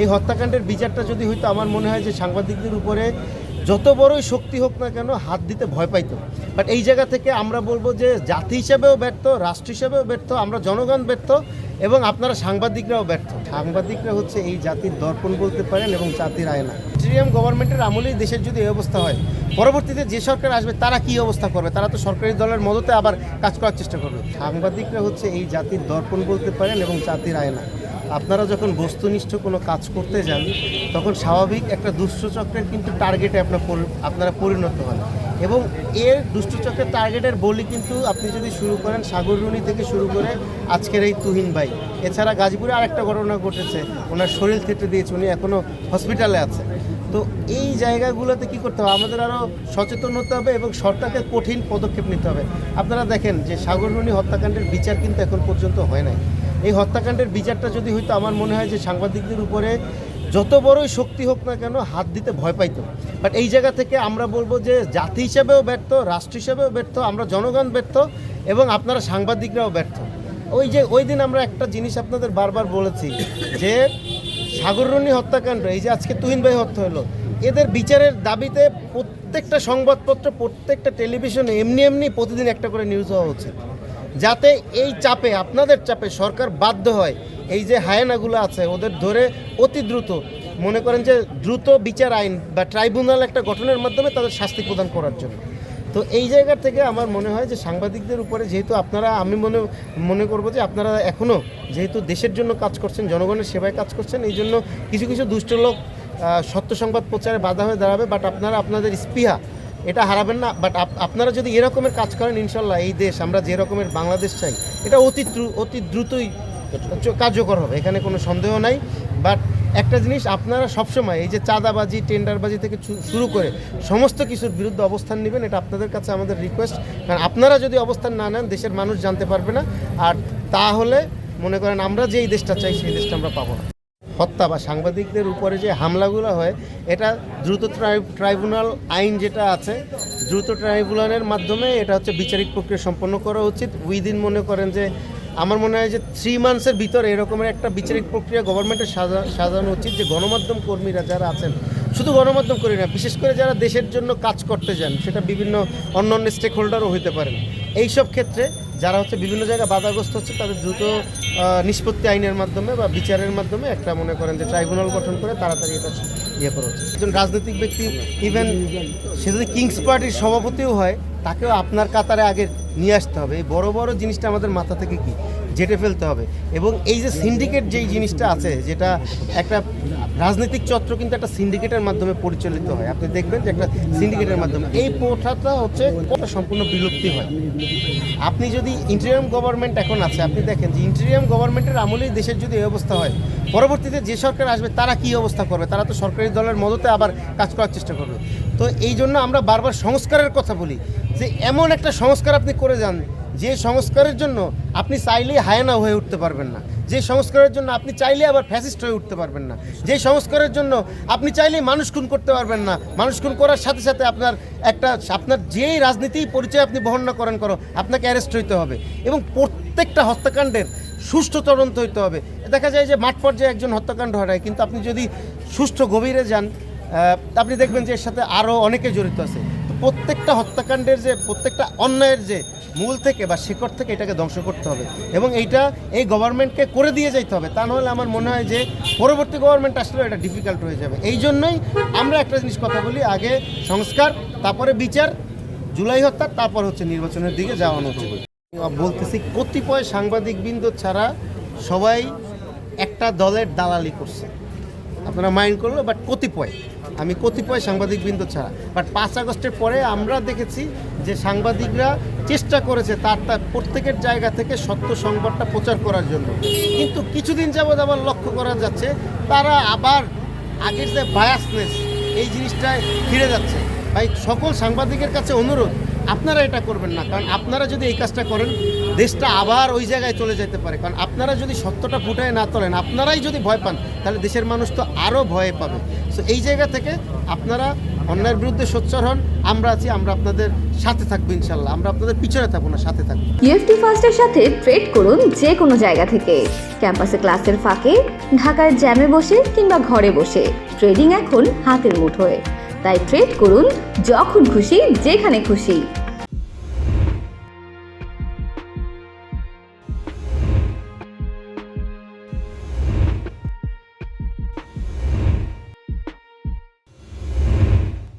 এই হত্যাকাণ্ডের বিচারটা যদি হইতো, আমার মনে হয় যে সাংবাদিকদের উপরে যত বড়ই শক্তি হোক না কেন, হাত দিতে ভয় পাইতো। বাট এই জায়গা থেকে আমরা বলব যে জাতি হিসেবেও ব্যর্থ, রাষ্ট্র হিসেবেও ব্যর্থ, আমরা জনগণ ব্যর্থ, এবং আপনারা সাংবাদিকরাও ব্যর্থ। সাংবাদিকরা হচ্ছে এই জাতির দর্পণ বলতে পারেন এবং জাতির আয়না। ইন্টিরিয়াম গভর্নমেন্টের আমলেই দেশের যদি এই অবস্থা হয়, পরবর্তীতে যে সরকার আসবে, তারা কি অবস্থা করবে? তারা তো সরকারি দলের মদতে আবার কাজ করার চেষ্টা করবে। সাংবাদিকরা হচ্ছে এই জাতির দর্পণ বলতে পারেন এবং জাতির আয়না। আপনারা যখন বস্তুনিষ্ঠ কোনো কাজ করতে যান, তখন স্বাভাবিক একটা দুষ্টচক্রের কিন্তু টার্গেটে আপনার আপনারা পরিণত হন। এবং এর দুষ্টচক্রের টার্গেটের বলি কিন্তু আপনি যদি শুরু করেন সাগররুনি থেকে শুরু করে আজকের এই তুহিন ভাই। এছাড়া গাজীপুরে আরেকটা ঘটনা ঘটেছে, ওনার শরীর থেটে দিয়েছে, উনি এখনও হসপিটালে আছে। তো এই জায়গাগুলোতে কি করতে হবে? আমাদের আরও সচেতন হতে হবে এবং সরকারকে কঠিন পদক্ষেপ নিতে হবে। আপনারা দেখেন যে সাগররুনি হত্যাকাণ্ডের বিচার কিন্তু এখন পর্যন্ত হয় নাই। এই হত্যাকাণ্ডের বিচারটা যদি হইতো, আমার মনে হয় যে সাংবাদিকদের উপরে যত বড়ই শক্তি হোক না কেন, হাত দিতে ভয় পাইতো। বাট এই জায়গা থেকে আমরা বলব যে জাতি হিসাবেও ব্যর্থ, রাষ্ট্র হিসাবেও ব্যর্থ, আমরা জনগণ ব্যর্থ এবং আপনারা সাংবাদিকরাও ব্যর্থ। ওই যে, ওই দিন আমরা একটা জিনিস আপনাদের বারবার বলেছি যে সাগররণী হত্যাকাণ্ড, এই যে আজকে তুহিন ভাই হত্যা হলো, এদের বিচারের দাবিতে প্রত্যেকটা সংবাদপত্র, প্রত্যেকটা টেলিভিশনে এমনি এমনি প্রতিদিন একটা করে নিউজ হওয়া উচিত। যাতে এই চাপে, আপনাদের চাপে সরকার বাধ্য হয়। এই যে হায়ানাগুলো আছে, ওদের ধরে অতি দ্রুত, মনে করেন যে দ্রুত বিচার আইন বা ট্রাইব্যুনাল একটা গঠনের মাধ্যমে তাদের শাস্তি প্রদান করার জন্য। তো এই জায়গা থেকে আমার মনে হয় যে সাংবাদিকদের উপরে যেহেতু আপনারা, আমি মনে মনে করব যে আপনারা এখনও যেহেতু দেশের জন্য কাজ করছেন, জনগণের সেবায় কাজ করছেন, এই জন্য কিছু কিছু দুষ্ট লোক সত্য সংবাদ প্রচারে বাধা হয়ে দাঁড়াবে বাট আপনারা আপনাদের স্পৃহা এটা হারাবেন না বাট আপনারা যদি এরকমের কাজ করেন, ইনশাল্লাহ এই দেশ, আমরা যে রকমের বাংলাদেশ চাই, এটা অতি অতি দ্রুতই কার্যকর হবে, এখানে কোনো সন্দেহ নাই। বাট একটা জিনিস, আপনারা সবসময় এই যে চাঁদাবাজি, টেন্ডারবাজি থেকে শুরু করে সমস্ত কিছুর বিরুদ্ধে অবস্থান নেবেন, এটা আপনাদের কাছে আমাদের রিকোয়েস্ট কারণ আপনারা যদি অবস্থান না নেন, দেশের মানুষ জানতে পারবে না। আর তাহলে, মনে করেন আমরা যেই দেশটা চাই, সেই দেশটা আমরা পাবো না। হত্যা বা সাংবাদিকদের উপরে যে হামলাগুলো হয়, এটা দ্রুত ট্রাই- ট্রাইব্যুনাল আইন যেটা আছে, দ্রুত ট্রাইব্যুনালের মাধ্যমে এটা হচ্ছে বিচারিক প্রক্রিয়া সম্পন্ন করা উচিত। উইদিন মনে করেন যে, আমার মনে হয় যে থ্রি মান্থসের ভিতরে এরকমের একটা বিচারিক প্রক্রিয়া গভর্নমেন্টের সাজা সাজানো উচিত যে গণমাধ্যম কর্মীরা যারা আছেন, শুধু গণমাধ্যম কর্মী না, বিশেষ করে যারা দেশের জন্য কাজ করতে যান, সেটা বিভিন্ন অন্য অন্য স্টেক হোল্ডারও হতে পারেন। এইসব ক্ষেত্রে যারা হচ্ছে বিভিন্ন জায়গায় বাধাগ্রস্ত হচ্ছে, তাদের দ্রুত নিষ্পত্তি আইনের মাধ্যমে বা বিচারের মাধ্যমে একটা মনে করেন যে ট্রাইব্যুনাল গঠন করে তাড়াতাড়ি এটা ইয়ে করা হচ্ছে। একজন রাজনৈতিক ব্যক্তি ইভেন সে যদি কিংস পার্টির সভাপতিও হয়, তাকেও আপনার কাতারে আগে নিয়ে আসতে হবে। এই বড় বড় জিনিসটা আমাদের মাথা থেকে কি? জেটে ফেলতে হবে। এবং এই যে সিন্ডিকেট যেই জিনিসটা আছে, যেটা একটা রাজনৈতিক চত্র কিন্তু একটা সিন্ডিকেটের মাধ্যমে পরিচালিত হয়। আপনি দেখবেন যে একটা সিন্ডিকেটের মাধ্যমে এই প্রথাটা হচ্ছে ওটা সম্পূর্ণ বিলুপ্তি হয়। আপনি যদি ইন্টেরিয়াম গভর্নমেন্ট এখন আছে, আপনি দেখেন যে ইন্টেরিয়াম গভর্নমেন্টের আমলেই দেশের যদি এই অবস্থা হয়, পরবর্তীতে যে সরকার আসবে, তারা কি অবস্থা করবে? তারা তো সরকারি দলের মদতে আবার কাজ করার চেষ্টা করবে। তো এই জন্য আমরা বারবার সংস্কারের কথা বলি, যে এমন একটা সংস্কার আপনি করে যান যে সংস্কারের জন্য আপনি চাইলেই হায়ানা হয়ে উঠতে পারবেন না। যে সংস্কারের জন্য আপনি চাইলে আবার ফ্যাসিস্ট হয়ে উঠতে পারবেন না। যে সংস্কারের জন্য আপনি চাইলেই মানুষ খুন করতে পারবেন না। মানুষ খুন করার সাথে সাথে আপনার একটা আপনার যেই রাজনীতি পরিচয় আপনি বহন না করেন করো, আপনাকে অ্যারেস্ট হইতে হবে এবং প্রত্যেকটা হত্যাকাণ্ডের সুষ্ঠু তদন্ত হইতে হবে। দেখা যায় যে মাঠ পর্যায়ে একজন হত্যাকাণ্ড হয় কিন্তু আপনি যদি সুষ্ঠু গভীরে যান আপনি দেখবেন যে এর সাথে আরও অনেকে জড়িত আছে। প্রত্যেকটা হত্যাকাণ্ডের যে, প্রত্যেকটা অন্যায়ের যে মূল থেকে বা শিকড় থেকে এটাকে ধ্বংস করতে হবে। এবং এইটা এই গভর্নমেন্টকে করে দিয়ে যাইতে হবে। তা নাহলে আমার মনে হয় যে পরবর্তী গভর্নমেন্ট আসলেও এটা ডিফিকাল্ট হয়ে যাবে। এই জন্যই আমরা একটা জিনিস কথা বলি, আগে সংস্কার, তারপরে বিচার, জুলাই হত্যা, তারপর হচ্ছে নির্বাচনের দিকে যাওয়ানো উচিত বলতেছি, কতিপয় সাংবাদিকবৃন্দ ছাড়া সবাই একটা দলের দালালি করছে। আপনারা মাইন্ড করল বাট কতিপয়। আমি কতিপয় সাংবাদিকবৃন্দ ছাড়া। বাট পাঁচ আগস্টের পরে আমরা দেখেছি যে সাংবাদিকরা চেষ্টা করেছে তার তার প্রত্যেকের জায়গা থেকে সত্য সংবাদটা প্রচার করার জন্য। কিন্তু কিছুদিন যাবৎ আবার লক্ষ্য করা যাচ্ছে, তারা আবার আগের যে বায়াসনেস এই জিনিসটায় ফিরে যাচ্ছে। ভাই, সকল সাংবাদিকের কাছে অনুরোধ, আপনারা এটা করবেন না। কারণ আপনারা যদি এই কাজটা করেন, দেশটা আবার ওই জায়গায় চলে যেতে পারে। কারণ আপনারা যদি সত্যটা ফুটায় না তোলেন, আপনারাই যদি ভয় পান, তাহলে দেশের মানুষ তো আরও ভয় পাবে। সো এই জায়গা থেকে আপনারা অন্যায়ের বিরুদ্ধে সোচ্চার হন, আমরা আছি, আমরা আপনাদের সাথে থাকব ইনশাল্লাহ। আমরা আপনাদের পিছনে থাকব না, সাথে থাকব। ইউএফটি ফার্স্টের সাথে ট্রেড করুন যে কোনো জায়গা থেকে। ক্যাম্পাসে ক্লাসের ফাঁকে, ঢাকার জ্যামে বসে কিংবা ঘরে বসে। ট্রেডিং এখন হাতের মুঠোয়। তাই ট্রেড করুন যখন খুশি, যেখানে খুশি।